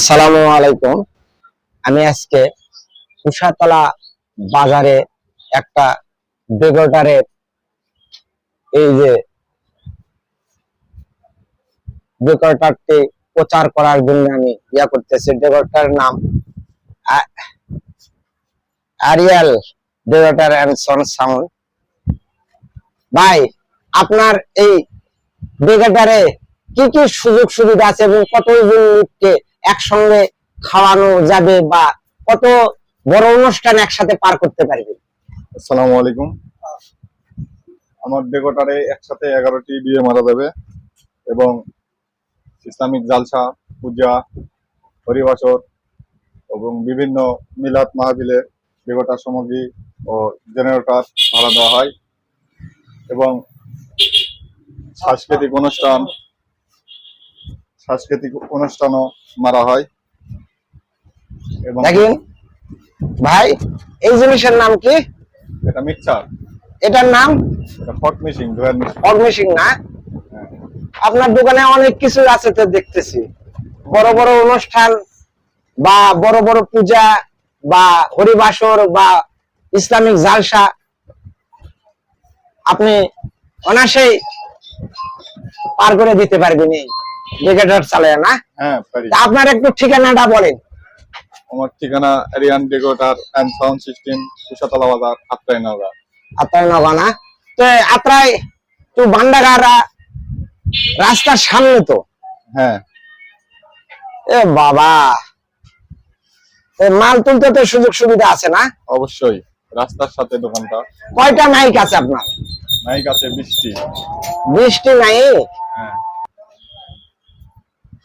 আসসালামু আলাইকুম। আমি আজকে কুশাতলা বাজারে একটা বেগটারের এই যে বেগটারটি প্রচার করার জন্য আমি ইয়া করতেছি। বেগটার নাম আরিয়াল বেগটার অ্যান্ড সন সাউন্ড। ভাই, আপনার এই বেগটারে কি কি সুযোগ সুবিধা আছে এবং কত ইউনিটকে একসঙ্গে খাওয়ানো যাবে বা কত বড় অনুষ্ঠান একসাথে পার করতে পারবে? আসসালামু আলাইকুম। আমার ডেকোটারে একসাথে এগারোটি বিয়ে মারা যাবে এবং ইসলামিক জালসা, পূজা, হরিবাসর এবং বিভিন্ন মিলাদ মাহবিলে ডেকোটার সামগ্রী ও জেনারেটর ভাড়া দেওয়া হয় এবং সাংস্কৃতিক অনুষ্ঠান সাংস্কৃতিক অনুষ্ঠানও মারা হয়। এবং দেখেন ভাই এই জিনিসের নাম কি? এটা মিক্সার। এটার নাম? এটা ফট মেশিন ড্রয়ার মেশিন ফরমেশিং না? আপনার দোকানে অনেক কিছু আছে তো দেখতেছি। বড় বড় অনুষ্ঠান বা বড় বড় পূজা বা হরিবাসর বা ইসলামিক জালসা। আপনি অনায়াসেই পার করে দিতে পারবেন এই চালায় না? হ্যাঁ আপনার একটু ঠিকানাটা বলেন। আমার ঠিকানা Aryan decorator and sound system Kushatala বাজার আত্রাই নগর আপনার নগানা তো আত্রাই তো ভান্ডাগারা রাস্তার সামনে তো? হ্যাঁ। এ বাবা মাল তুলতে তো সুযোগ সুবিধা আছে না? অবশ্যই রাস্তার সাথে দোকানটা। কয়টা মাইক আছে আপনার? নাইক আছে বৃষ্টি বৃষ্টি নাই হ্যাঁ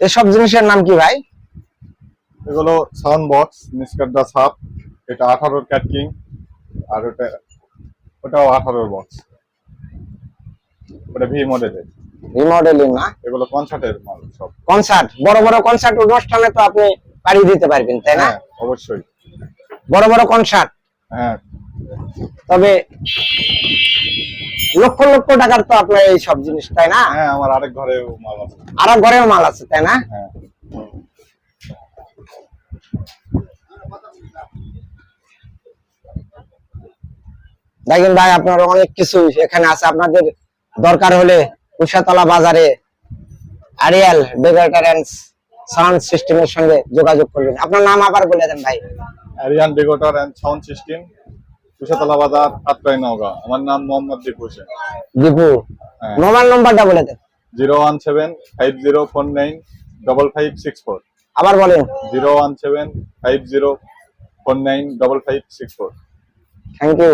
এসব জিনিসের নাম কি ভাই? এগুলো সাউন্ড বক্স নিষ্কাড্ডা সাপ এটা আঠারোর ক্যাটকিং আর ওটা ওটাও আঠারোর বক্স। ওটা ভি মডেলের রিমডেলিং না? এগুলো কনসার্টের মাল সব। কনসার্ট বড় বড় কনসার্ট অনুষ্ঠানে তো আপনি পাড়ি দিতে পারবেন তাই না? হ্যাঁ অবশ্যই। বড় বড় কনসার্ট? হ্যাঁ। তবে লক্ষ লক্ষ টাকার তো আপনার এই সব জিনিস তাই না? হ্যাঁ আমার আরেক ঘরেও মাল আছে। আরও ঘরেও মাল আছে তাই না? হ্যাঁ। দেখেন ভাই আপনার অনেক কিছু এখানে আছে। আপনাদের দরকার হলে উষাতলা বাজারে আরিয়াল বেগারটার অ্যান্ড সাউন্ড সিস্টেমের সঙ্গে যোগাযোগ করবেন। আপনার নাম আবার বলে দেন ভাই। Decorator and sound system Kushatala বাজার আত্রাই আমার নাম মোহাম্মদ দীপ হোসেন দীপু হ্যাঁ। মোবাইল নম্বরটা বলে দেন zero one seven five zero four nine double five six four. আবার বলেন। Zero one seven five zero four nine double five six four. Thank you.